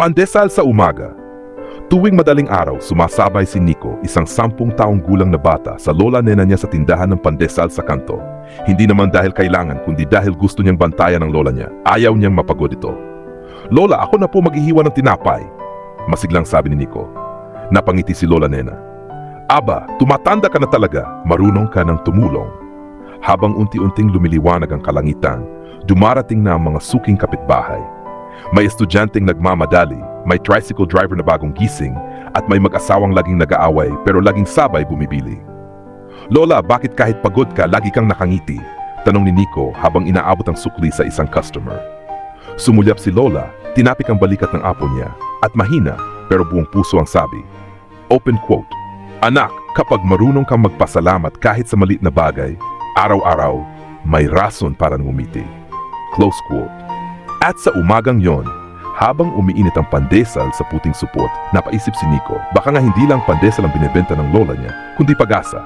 Pandesal sa umaga. Tuwing madaling araw, sumasabay si Nico, isang sampung taong gulang na bata, sa lola nena niya sa tindahan ng pandesal sa kanto. Hindi naman dahil kailangan, kundi dahil gusto niyang bantayan ng lola niya. Ayaw niyang mapagod ito. Lola, ako na po maghihiwa ng tinapay. Masiglang sabi ni Nico. Napangiti si lola nena. Aba, tumatanda ka na talaga, marunong ka ng tumulong. Habang unti-unting lumiliwanag ang kalangitan, dumarating na ang mga suking kapitbahay. May estudyanteng nagmamadali, may tricycle driver na bagong gising, at may mag-asawang laging nag-aaway pero laging sabay bumibili. Lola, bakit kahit pagod ka, lagi kang nakangiti? Tanong ni Nico habang inaabot ang sukli sa isang customer. Sumulyap si Lola, tinapik ang balikat ng apo niya, at mahina pero buong puso ang sabi. Open quote, Anak, kapag marunong kang magpasalamat kahit sa maliit na bagay, araw-araw, may rason para ngumiti. Close quote. At sa umagang yon, habang umiinit ang pandesal sa puting supot, napaisip si Nico, baka nga hindi lang pandesal ang binebenta ng lola niya, kundi pag-asa.